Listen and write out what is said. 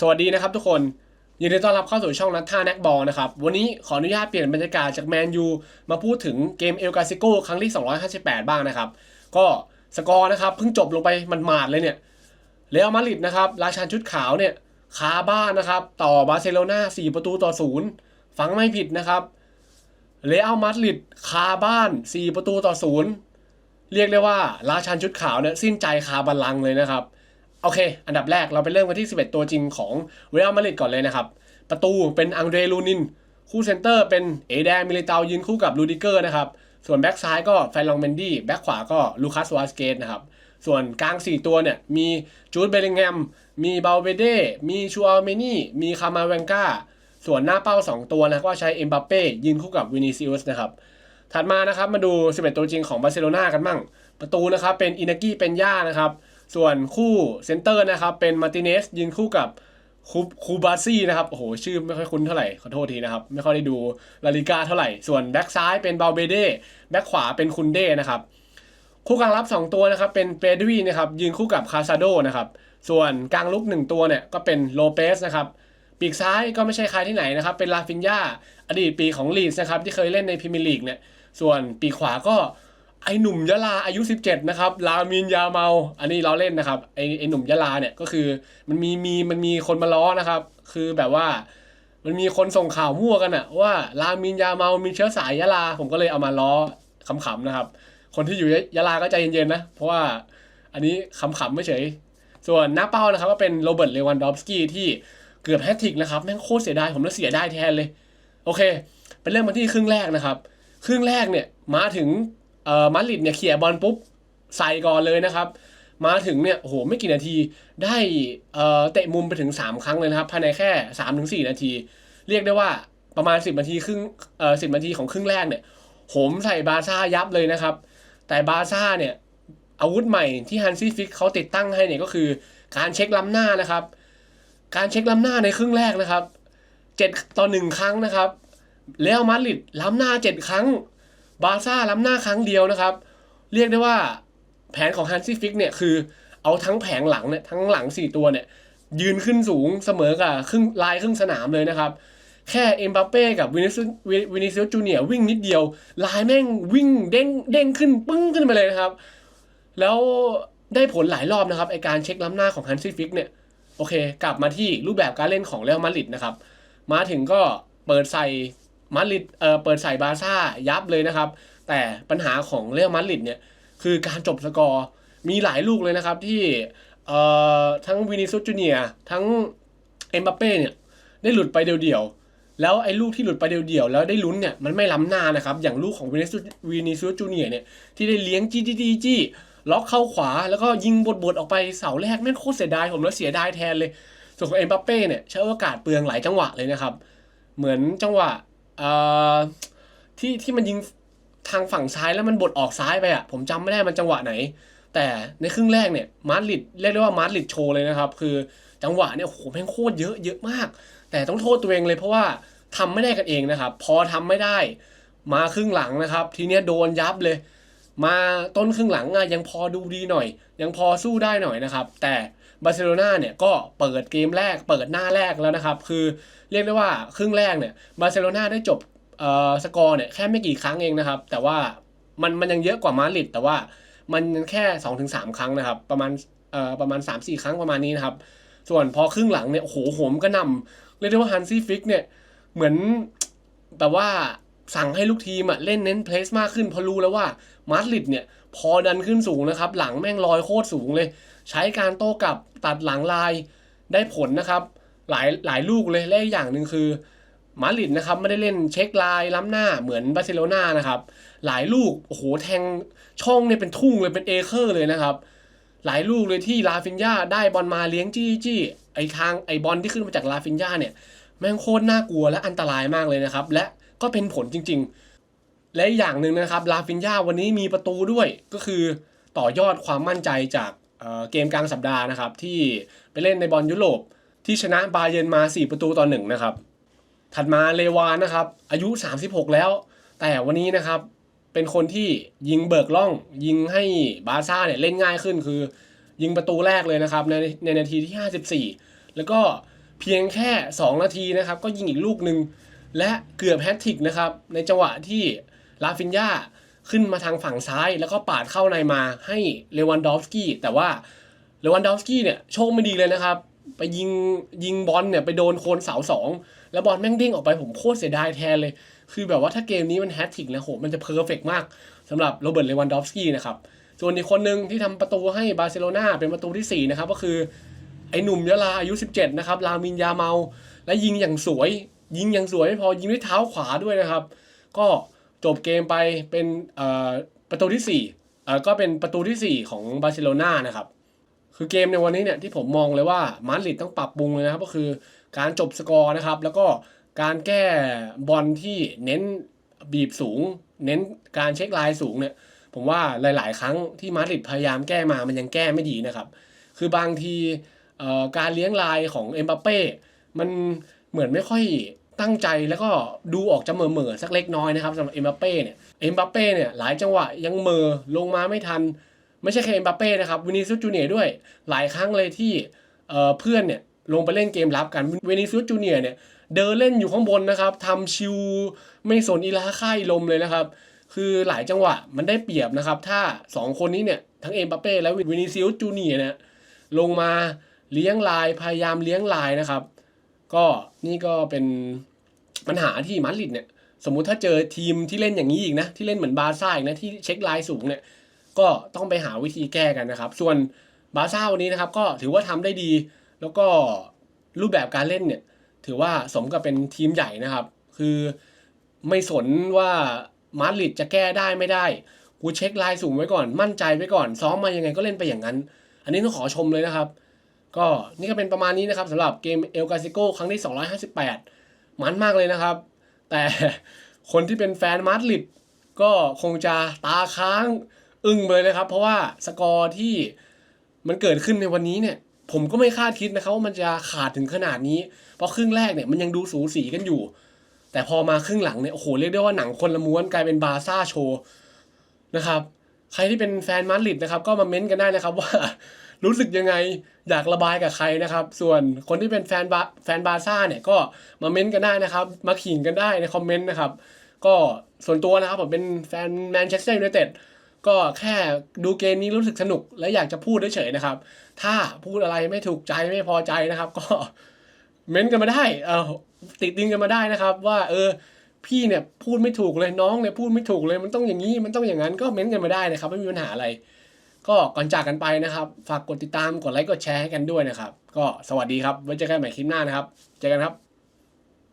สวัสดีนะครับทุกคนยินดีต้อนรับเข้าสู่ช่องนัทท่าแน็กบอลนะครับ วันนี้ขออนุญาตเปลี่ยนบรรยากาศจากแมนยูมาพูดถึงเกมเอลกาซิโกครั้งที่ 258 บ้างนะครับ ก็สกอร์นะครับเพิ่งจบลงไปมันหมาดๆเลยเนี่ยเรอัลมาดริดนะครับราชันชุดขาวเนี่ยคาบ้านนะครับ ต่อบาร์เซโลนา4ประตูต่อ0ฟังไม่ผิดนะครับเรอัลมาดริดคาบ้าน 4 ประตูต่อ0เรียกได้ว่าราชันชุดขาวเนี่ยสิ้นใจคาบัลลังเลยนะครับ โอเค อันดับแรกเราไปเริ่มกันที่ 11 ตัวจริงของเรอัลมาดริดก่อนเลยนะครับ ประตูเป็นอังเดรลูนิน คู่เซนเตอร์เป็นเอแดนมิลิตายืนคู่กับลูดิเกอร์นะครับ ส่วนแบ็กซ้ายก็แฟนลองเมนดี้ แบ็กขวาก็ลูคัสวาสเกตนะครับ ส่วนกลาง 4 ตัวเนี่ย มีจูดเบลิงแฮม มีเบลเบเด มีชูอัลเมนี่ มีคามาเวนกาส่วนหน้าเป้า 2 ตัวนะก็ใช้เอ็มบัปเป้ยืนคู่กับวินิซิอุสนะครับ ถัดมานะครับมาดู 11 ตัวจริงของบาร์เซโลนากันมั่ง ประตูนะครับเป็นอินากิเป็นย่านะครับ ส่วนคู่เซนเตอร์นะครับเป็นมาร์ติเนสยืนคู่กับคูคูบาซี่นะครับโอ้โหชื่อไม่ค่อยคุ้นเท่าไหร่ขอโทษทีนะครับไม่ค่อยได้ดูลาลิกาเท่าไหร่ ส่วนแบ็กซ้ายเป็นบาเบเดแบ็กขวาเป็นคุนเด้นะครับคู่กลางรับ 2 ตัวนะครับเป็นเปดวีนะครับยืนคู่กับคาซาโดนะครับส่วนกลางลุก 1 ตัวเนี่ยก็เป็นโลเปสนะครับปีกซ้ายก็ไม่ใช่ใครที่ไหนนะครับเป็นลาฟินยาอดีตปีของลีดส์นะครับที่เคยเล่นในพรีเมียร์ลีกเนี่ยส่วนปีกขวาก็ ไอหนุ่มยะลาอายุ 17 นะครับลามินยาเมา อันนี้เราเล่นนะครับไอไอหนุ่มยะลาเนี่ยก็คือมันมีมีมันมีคนมาล้อนะครับ คือแบบว่ามันมีคนส่งข่าวมั่วกันอะว่าลามินยาเมามีเชื้อสายยะลา ผมก็เลยเอามาล้อขำๆนะครับ คนที่อยู่ยะลาก็ใจเย็นๆนะเพราะว่าอันนี้ขำๆไม่เฉย ส่วนหน้าเป้านะครับก็เป็นโรเบิร์ตเลวันดอฟสกี้ที่เกือบแฮตทิกนะครับแม่งโคตรเสียดายผมแล้วเสียดายแทนเลย โอเค เป็นเรื่องมาที่ครึ่งแรกนะครับ ครึ่งแรกเนี่ยมาถึง เอ่อมาดริดเนี่ยเขี่ยบอลปุ๊บใส่ก่อนเลยนะครับ มาถึงเนี่ยโหไม่กี่นาทีได้เอ่อเตะมุมไปถึง 3 ครั้งเลยนะครับภายในแค่ 3-4 นาที เรียกได้ว่าประมาณ 10 นาทีครึ่งเอ่อ10นาทีของครึ่งแรกเนี่ยโหมใส่บาซ่ายับเลยนะครับ แต่บาซ่าเนี่ยอาวุธใหม่ที่ฮันซี่ฟิกเขาติดตั้งให้เนี่ยก็คือการเช็คล้ำหน้านะครับ การเช็คล้ำหน้าในครึ่งแรกนะครับเจ็ดต่อหนึ่งครั้งนะครับเรอัลมาดริดล้ำหน้าเจ็ดครั้ง บาซ่าล้ำหน้าครั้งเดียวนะครับ เรียกได้ว่าแผนของฮันซี่ฟิกเนี่ยคือเอาทั้งแผงหลังเนี่ยทั้งหลัง 4 ตัวเนี่ยยืนขึ้นสูงเสมอกับครึ่งลายครึ่งสนามเลยนะครับ แค่เอ็มบัปเป้กับวินิซิวินิซิจูเนียวิ่งนิดเดียว ลายแม่งวิ่งเด้งเด้งขึ้นปึ้งขึ้นไปเลยนะครับ แล้วได้ผลหลายรอบนะครับไอการเช็คล้ำหน้าของฮันซี่ฟิกเนี่ยโอเค กลับมาที่รูปแบบการเล่นของเรอัลมาดริดนะครับ มาถึงก็เปิดใส่ มาดริดเอ่อเปิดใส่บาซ่ายับเลยนะครับ แต่ปัญหาของเรอัลมาดริดเนี่ยคือการจบสกอร์มีหลายลูกเลยนะครับที่เอ่อทั้งวินิซุจูเนียทั้งเอ็มบัปเป้เนี่ยได้หลุดไปเดี่ยวๆแล้วไอ้ลูกที่หลุดไปเดี่ยวๆแล้วได้ลุ้นเนี่ยมันไม่ล้ำหน้านะครับ อย่างลูกของวินิซุวินิซุจูเนียเนี่ยที่ได้เลี้ยงจี้จี้จี้จี้ล็อกเข้าขวาแล้วก็ยิงบดๆออกไปเสาแรกแม่งโคตรเสียดายผมแล้วเสียดายแทนเลย ส่วนของเอ็มบัปเป้เนี่ยใช้โอกาสเปลืองหลายจังหวะเลยนะครับ เหมือนจังหวะ ที่ที่มันยิงทางฝั่งซ้ายแล้วมันบดออกซ้ายไปอะผมจำไม่ได้มันจังหวะไหน แต่ในครึ่งแรกเนี่ยมาดริดเรียกได้ว่ามาดริดโชว์เลยนะครับ คือจังหวะเนี่ยโอ้โหแม่งโคตรเยอะเยอะมาก แต่ต้องโทษตัวเองเลยเพราะว่าทำไม่ได้กันเองนะครับ พอทำไม่ได้มาครึ่งหลังนะครับ ทีเนี้ยโดนยับเลย มาต้นครึ่งหลังอะยังพอดูดีหน่อย ยังพอสู้ได้หน่อยนะครับ แต่ บาร์เซโลนาเนี่ยก็เปิดเกมแรกเปิดหน้าแรกแล้วนะครับ คือเรียกได้ว่าครึ่งแรกเนี่ยบาร์เซโลนาได้จบเออสกอร์เนี่ยแค่ไม่กี่ครั้งเองนะครับ แต่ว่ามันมันยังเยอะกว่ามาดริดแต่ว่ามันแค่2อถึงสครั้งนะครับ ประมาณเอ่อประมาณ 3-4 ครั้งประมาณนี้นะครับ ส่วนพอครึ่งหลังเนี่ยโอ้โหโหมกระนำเรียกได้ว่าฮันซี่ฟิกเนี่ยเหมือนแบบว่าสั่งให้ลูกทีมอะเล่นเน้นเพลสมากขึ้นเพราะรู้แล้วว่ามาดริดเนี่ยพอดันขึ้นสูงนะครับ หลังแม่งลอยโคตรสูงเลย ใช้การโต้กลับตัดหลังลายได้ผลนะครับ หลายหลายลูกเลยและอีกอย่างหนึ่งคือมาดริดนะครับไม่ได้เล่นเช็คลายล้ำหน้าเหมือนบาร์เซโลนานะครับ หลายลูกโอ้โหแทงช่องเนี่ยเป็นทุ่งเลยเป็นเอเคอร์เลยนะครับ หลายลูกเลยที่ลาฟินยาได้บอลมาเลี้ยงจี้จี้ไอทางไอบอลที่ขึ้นมาจากลาฟินยาเนี่ยแม่งโคตรน่ากลัวและอันตรายมากเลยนะครับ และก็เป็นผลจริง ๆ และอีกอย่างหนึ่งนะครับลาฟินยาวันนี้มีประตูด้วยก็คือต่อยอดความมั่นใจจาก เกมกลางสัปดาห์นะครับ ที่ไปเล่นในบอลยุโรปที่ชนะบาเยนมา 4 ประตูต่อหนึ่งนะครับ ถัดมาเลวานนะครับ อายุ 36 แล้ว แต่วันนี้นะครับเป็นคนที่ยิงเบิกล่อง ยิงให้บาร์ซ่าเนี่ยเล่นง่ายขึ้นคือ ยิงประตูแรกเลยนะครับ ในในนาทีที่ 54 แล้วก็เพียงแค่ 2 นาทีนะครับ ก็ยิงอีกลูกหนึ่งและเกือบแฮตทริกนะครับ ในจังหวะที่ลาฟินยา ขึ้นมาทางฝั่งซ้ายแล้วก็ปาดเข้าในมาให้เลวันดอฟสกี้แต่ว่าเลวันดอฟสกี้เนี่ยโชคไม่ดีเลยนะครับ ไปยิงยิงบอลเนี่ยไปโดนโคนเสาสองแล้วบอลแม่งเด้งออกไปผมโคตรเสียดายแทนเลย คือแบบว่าถ้าเกมนี้มันแฮตทริกนะโหมันจะเพอร์เฟกมากสำหรับโรเบิร์ตเลวันดอฟสกี้นะครับส่วนอีกคนหนึ่งที่ทำประตูให้บาร์เซโลนาเป็นประตูที่ 4 นะครับ ก็คือ ไอ้หนุ่มยะลาอายุ 17 นะครับ ลามินยาเมา และยิงอย่างสวย ยิงอย่างสวยไม่พอยิงด้วยเท้าขวาด้วยนะครับ ก็ จบเกมไปเป็นประตูที่4เอ่ก็เป็นประตูทีสี่ 4 ของบาร์เซโลนานะครับ คือเกมในวันนี้เนี่ยที่ผมมองเลยว่ามาดริดต้องปรับปรุงเลยนะครับ ก็คือการจบสกอร์นะครับ แล้วก็การแก้บอลที่เน้นบีบสูง เน้นการเช็คลน์สูงเนี่ยผมว่าหลาย ๆ ครั้งที่มาดริดพยายามแก้มามันยังแก้ไม่ดีนะครับ คือบางทีการเลี้ยงลายของเอ็มบัปเป้มันเหมือนไม่ค่อย ตั้งใจแล้วก็ดูออกจะเหม่อเม่อๆสักเล็กน้อยนะครับสำหรับเอ็มบัปเป้เนี่ยเอ็มบัปเป้เนี่ยหลายจังหวะยังเหมอลงมาไม่ทัน ไม่ใช่แค่เอ็มบัปเป้นะครับวินิซุสจูเนียด้วยหลายครั้งเลยที่เเพื่อนเนี่ยลงไปเล่นเกมรับกันวินิซุสจูเนียเนี่ยเดินเล่นอยู่ข้างบนนะครับทำชิวไม่สนอีลาค่ายลมเลยนะครับ คือหลายจังหวะมันได้เปรียบนะครับ ถ้า 2 คนนี้เนี่ย ทั้งเอ็มบัปเป้และวินิซิอุสจูเนียเนี่ยลงมาเลี้ยงลายพยายามเลี้ยงลายนะครับ ก็นี่ก็เป็น ปัญหาที่มาดริดเนี่ยสมมุติถ้าเจอทีมที่เล่นอย่างนี้อีกนะ ที่เล่นเหมือนบาร์ซ่าอีกนะที่เช็คลายสูงเนี่ยก็ต้องไปหาวิธีแก้กันนะครับ ส่วนบาร์ซ่าวันนี้นะครับก็ถือว่าทำได้ดี แล้วก็รูปแบบการเล่นเนี่ยถือว่าสมกับเป็นทีมใหญ่นะครับ คือไม่สนว่ามาดริดจะแก้ได้ไม่ได้ กูเช็คลายสูงไว้ก่อน มั่นใจไว้ก่อน ซ้อมมายังไงก็เล่นไปอย่างนั้น อันนี้ต้องขอชมเลยนะครับ ก็นี่ก็เป็นประมาณนี้นะครับสำหรับเกมเอลกาซิโกครั้งที่ 258 มันมากเลยนะครับ แต่คนที่เป็นแฟนมาดริดก็คงจะตาค้างอึ้งไปเลยนะครับ เพราะว่าสกอร์ที่มันเกิดขึ้นในวันนี้เนี่ย ผมก็ไม่คาดคิดนะครับว่ามันจะขาดถึงขนาดนี้ เพราะครึ่งแรกเนี่ยมันยังดูสูสีกันอยู่ แต่พอมาครึ่งหลังเนี่ยโอ้โหเรียกได้ว่าหนังคนละม้วนกลายเป็นบาซ่าโชว์นะครับ ใครที่เป็นแฟนมาดริดนะครับ ก็มาเม้นต์กันได้นะครับว่า รู้สึกยังไงอยากระบายกับใครนะครับ ส่วนคนที่เป็นแฟนบาแฟนบาร์ซ่าเนี่ยก็มาเม้นต์กันได้นะครับ มาขิงกันได้ในคอมเมนต์นะครับ ก็ส่วนตัวนะครับผมเป็นแฟนแมนเชสเตอร์ยูไนเต็ดก็แค่ดูเกมนี้รู้สึกสนุก และอยากจะพูดเฉยๆนะครับ ถ้าพูดอะไรไม่ถูกใจไม่พอใจนะครับ ก็เม้นต์กันมาได้เออติดดินกันมาได้นะครับ ว่าเออพี่เนี่ยพูดไม่ถูกเลยน้องเนี่ยพูดไม่ถูกเลยมันต้องอย่างนี้มันต้องอย่างนั้นก็เม้นต์กันมาได้นะครับ ไม่มีปัญหาอะไร ก็ก่อนจากกันไปนะครับ ฝากกดติดตามกดไลค์กดแชร์ให้กันด้วยนะครับ ก็สวัสดีครับไว้เจอกันใหม่คลิปหน้านะครับ เจอกันครับ